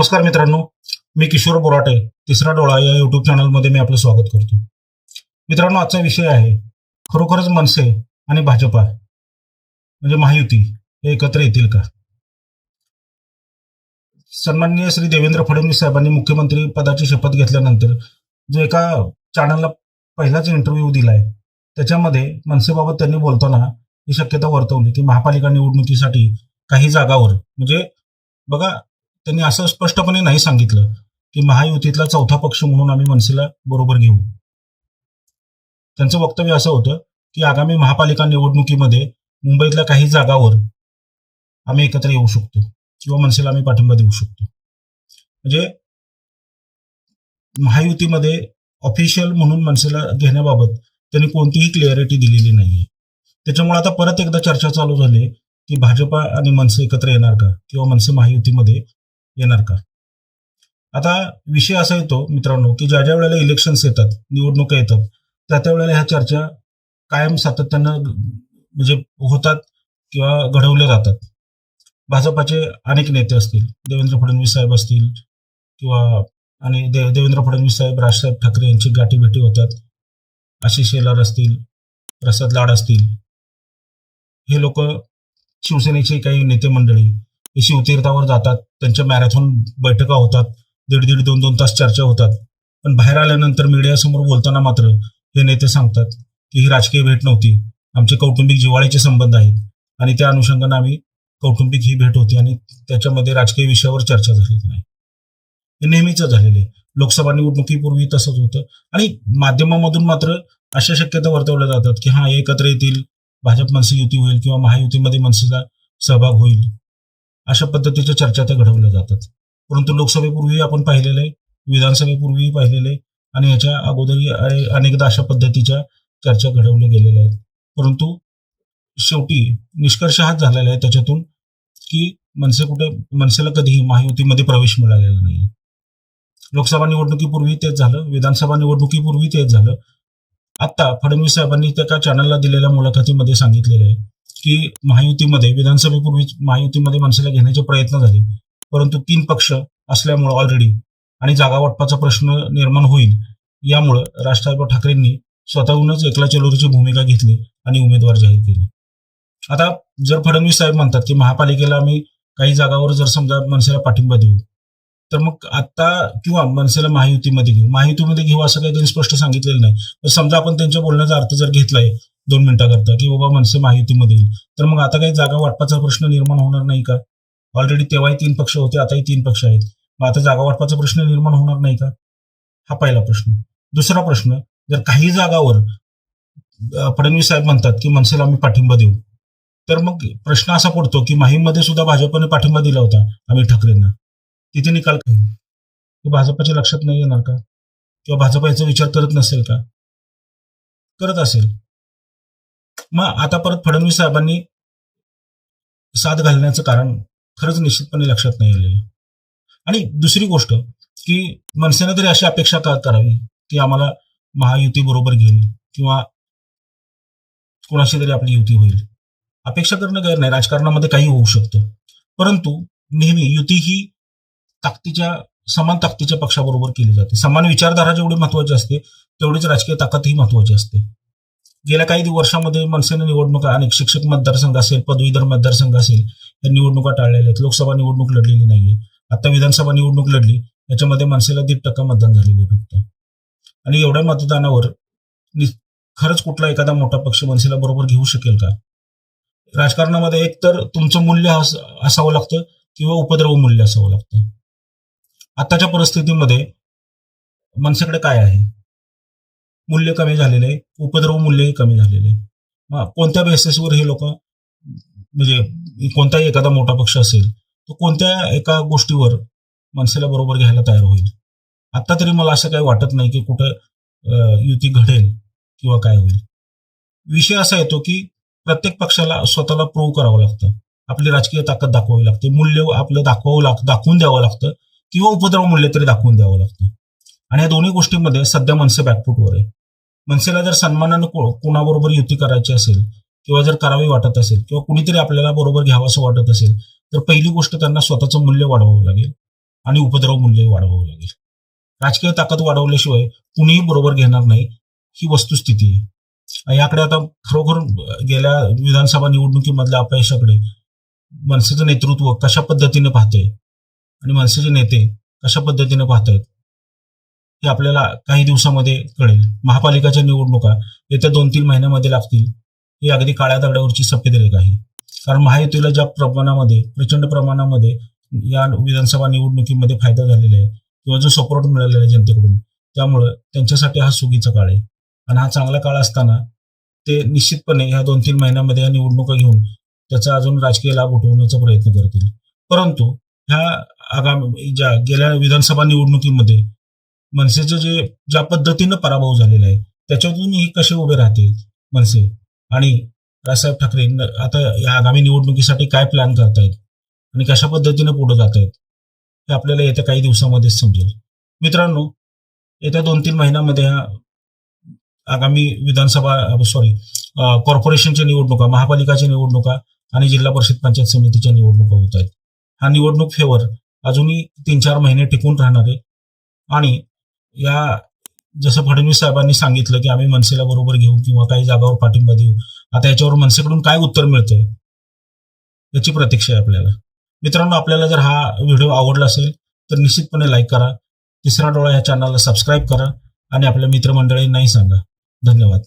नमस्कार मित्रांनो मी किशोर बोराटे तिसरा डोळा या युट्यूब चॅनलमध्ये मी आपलं स्वागत करतो. मित्रांनो आजचा विषय आहे खरोखरच मनसे आणि भाजपा म्हणजे महायुती हे एकत्र येतील का? सन्माननीय श्री देवेंद्र फडणवीस साहेबांनी मुख्यमंत्री पदाची शपथ घेतल्यानंतर जो एका चॅनलला पहिलाच इंटरव्ह्यू दिलाय त्याच्यामध्ये मनसेबाबत त्यांनी बोलताना ही शक्यता वर्तवली की महापालिका निवडणुकीसाठी काही जागावर म्हणजे बघा त्यांनी असं स्पष्टपणे नाही सांगितलं की महायुतीतला चौथा पक्ष म्हणून आम्ही मनसेला बरोबर घेऊ. त्यांचं वक्तव्य असं होतं की आगामी महापालिका निवडणुकीमध्ये मुंबईतल्या काही जागावर आम्ही एकत्र येऊ शकतो किंवा मनसेला आम्ही पाठिंबा देऊ शकतो. म्हणजे महायुतीमध्ये ऑफिशियल म्हणून मनसेला घेण्याबाबत त्यांनी कोणतीही क्लिअरिटी दिलेली नाहीये. त्याच्यामुळे आता परत एकदा चर्चा चालू झाली की भाजपा आणि मनसे एकत्र येणार का? किंवा मनसे महायुतीमध्ये येणार का? आता विषय असा येतो मित्रांनो की ज्या ज्या वेळेला इलेक्शन्स येतात निवडणुका येतात त्या त्या वेळेला ह्या चर्चा कायम सातत्यानं म्हणजे होतात किंवा घडवल्या जातात. भाजपाचे अनेक नेते असतील देवेंद्र फडणवीस साहेब असतील किंवा आणि दे देवेंद्र फडणवीस साहेब राजसाहेब ठाकरे यांची गाठीभेटी होतात. आशिष शेलार असतील प्रसाद लाड असतील. हे लोक शिवसेनेचे काही नेते मंडळी हे शिवतीर्थावर जातात त्यांच्या मॅरेथॉन बैठका होतात दीड दीड दोन दोन तास चर्चा होतात. पण बाहेर आल्यानंतर मीडियासमोर बोलताना मात्र हे नेते सांगतात की ही राजकीय भेट नव्हती. आमचे कौटुंबिक जिव्हाळ्याचे संबंध आहेत आणि त्या अनुषंगाने आम्ही कौटुंबिक ही भेट होती आणि त्याच्यामध्ये राजकीय विषयावर चर्चा झालेली नाही. हे नेहमीच झालेले आहे. लोकसभा निवडणुकीपूर्वी तसंच होतं. आणि माध्यमामधून मात्र अशा शक्यता वर्तवल्या जातात की हा एकत्र येतील भाजप मनसे युती होईल किंवा महायुतीमध्ये मनसेचा सहभाग होईल. अशा पद्धतीच्या चर्चा त्या घडवल्या जातात. परंतु लोकसभेपूर्वी आपण पाहिलेलं आहे विधानसभेपूर्वीही पाहिलेलं आहे आणि याच्या अगोदरही अनेकदा अशा पद्धतीच्या चर्चा घडवल्या गेलेल्या आहेत. परंतु शेवटी निष्कर्ष हाच झालेला आहे त्याच्यातून की मनसे कुठे मनसेला कधीही महायुतीमध्ये प्रवेश मिळालेला नाही लोकसभा निवडणुकीपूर्वी तेच झालं विधानसभा निवडणुकीपूर्वी तेच झालं. आत्ता फडणवीस साहेबांनी त्या चॅनलला दिलेल्या मुलाखतीमध्ये सांगितलेलं आहे की महायुतीमध्ये विधानसभेपूर्वी महायुतीमध्ये मनसेला घेण्याचे प्रयत्न झाले. परंतु तीन पक्ष असल्यामुळं ऑलरेडी आणि जागा वाटपाचा प्रश्न निर्माण होईल यामुळं राजसाहेब ठाकरेंनी स्वतःहूनच एकला चलोरीची भूमिका घेतली आणि उमेदवार जाहीर केले. आता जर फडणवीस साहेब म्हणतात की महापालिकेला आम्ही काही जागावर जर समजा मनसेला पाठिंबा देऊ तर मग आता किंवा मनसेला महायुतीमध्ये घेऊ महायुतीमध्ये घेऊ असं काही त्यांनी स्पष्ट सांगितलेलं नाही. तर समजा आपण त्यांच्या बोलण्याचा अर्थ जर घेतलाय दोन मिनिटाकरता की बाबा मनसे महायुतीमध्ये येईल. तर मग आता काही जागा वाटपाचा प्रश्न निर्माण होणार नाही का? ऑलरेडी तेव्हाही तीन पक्ष होते आताही तीन पक्ष आहेत. मग आता जागा वाटपाचा प्रश्न निर्माण होणार नाही का? हा पहिला प्रश्न. दुसरा प्रश्न जर काही जागावर फडणवीस साहेब म्हणतात की मनसेला आम्ही पाठिंबा देऊ. तर मग प्रश्न असा पडतो की माहीममध्ये सुद्धा भाजपने पाठिंबा दिला होता अमित ठाकरेंना. तिथे निकाल काय? हे भाजपच्या लक्षात नाही येणार का? किंवा भाजप याचा विचार करत नसेल का? करत असेल. मग आता परत फडणवीस साहेबांनी साथ घालण्याचं कारण खरंच निश्चितपणे लक्षात नाही आलेलं. आणि दुसरी गोष्ट की मनसेनं तरी अशी अपेक्षा का करावी की आम्हाला महायुती बरोबर घेईल किंवा कोणाशी तरी आपली युती होईल? अपेक्षा करणं गैर नाही राजकारणामध्ये काही होऊ शकतं. परंतु नेहमी युती ही ताकदीच्या समान ताकदीच्या पक्षाबरोबर केली जाते. समान विचारधारा जेवढी महत्वाची असते तेवढीच राजकीय ताकद ही महत्वाची असते. गेल्या काही वर्षामध्ये मनसेने निवडणुका अनेक शिक्षक मतदारसंघ असेल पदवीधर मतदारसंघ असेल या निवडणुका टाळलेल्या आहेत. लोकसभा निवडणूक लढलेली नाहीये. आता विधानसभा निवडणूक लढली याच्यामध्ये मनसेला दीड टक्का मतदान झालेलं आहे फक्त. आणि एवढ्या मतदानावर नि- खरंच कुठला एखादा मोठा पक्ष मनसेला बरोबर घेऊ शकेल का? राजकारणामध्ये एक तर तुमचं मूल्य असावं लागतं किंवा उपद्रव मूल्य असावं लागतं. आताच्या परिस्थितीमध्ये मनसेकडे काय आहे? मूल्य कमी झालेलं आहे. उपद्रव मूल्यही कमी झालेलं आहे. मग कोणत्या बेसिसवर हे लोक म्हणजे कोणताही एखादा मोठा पक्ष असेल तो कोणत्या एका गोष्टीवर मनसेला बरोबर घ्यायला तयार होईल? आता तरी मला असं काही वाटत नाही की कुठं युती घडेल किंवा काय होईल. विषय असा येतो की प्रत्येक पक्षाला स्वतःला प्रूव्ह करावं लागतं. आपली राजकीय ताकद दाखवावी लागते. मूल्य आपलं दाखवावं लाग दाखवून द्यावं लागतं किंवा उपद्रव मूल्य तरी दाखवून द्यावं लागतं. आणि या दोन्ही गोष्टींमध्ये सध्या मनसे बॅकफुटवर आहे. मनसेला जर सन्मानानं कोणाबरोबर युती करायची असेल किंवा जर करावी वाटत असेल किंवा कुणीतरी आपल्याला बरोबर घ्यावं असं वाटत असेल तर पहिली गोष्ट त्यांना स्वतःचं मूल्य वाढवावं लागेल आणि उपद्रव मूल्य वाढवावं लागेल. राजकीय ताकद वाढवल्याशिवाय कुणीही बरोबर घेणार नाही ही वस्तुस्थिती आहे. याकडे आता खरोखर गेल्या विधानसभा निवडणुकीमधल्या अपयशाकडे मनसेचं नेतृत्व कशा पद्धतीने पाहते आणि मनसेचे नेते कशा पद्धतीने पाहतायत? हे आपल्याला काही दिवसामध्ये कळेल. महापालिकाच्या निवडणुका येत्या दोन तीन महिन्यामध्ये लागतील. ही अगदी काळ्या दगडावरची सफेद रेख आहे. कारण महायुतीला ज्या प्रमाणामध्ये प्रचंड प्रमाणामध्ये या विधानसभा निवडणुकीमध्ये फायदा झालेला आहे किंवा जो सपोर्ट मिळालेला आहे जनतेकडून त्यामुळं त्यांच्यासाठी हा सुगीचा काळ आहे. आणि हा चांगला काळ असताना ते निश्चितपणे ह्या दोन तीन महिन्यामध्ये या निवडणुका घेऊन त्याचा अजून राजकीय लाभ उठवण्याचा प्रयत्न करतील. परंतु ह्या आगामी ज्या गेल्या विधानसभा निवडणुकीमध्ये मनसेचं जे ज्या पद्धतीनं पराभव झालेला आहे त्याच्यातून ही कसे उभे राहतील मनसे? आणि राजसाहेब ठाकरे आता या आगामी निवडणुकीसाठी काय प्लॅन करतायत? आणि कशा पद्धतीने पुढे जात आहेत हे आपल्याला येत्या काही दिवसामध्येच समजेल. मित्रांनो येत्या दोन तीन महिन्यामध्ये हा आगामी विधानसभा सॉरी कॉर्पोरेशनच्या निवडणुका महापालिकाच्या निवडणुका आणि जिल्हा परिषद पंचायत समितीच्या निवडणुका होत आहेत हा निवडणूक फेवर अजूनही तीन चार महिने टिकून राहणार आहे. आणि या जसं फडणवीस साहेबांनी सांगितलं की आम्ही मनसेला बरोबर घेऊ किंवा काही जागावर पाठिंबा देऊ आता याच्यावर मनसेकडून काय उत्तर मिळतंय? याची प्रतीक्षा आहे आपल्याला. मित्रांनो आपल्याला जर हा व्हिडिओ आवडला असेल तर निश्चितपणे लाईक करा. तिसरा डोळा या चॅनलला सबस्क्राईब करा आणि आपल्या मित्रमंडळींनाही सांगा. धन्यवाद.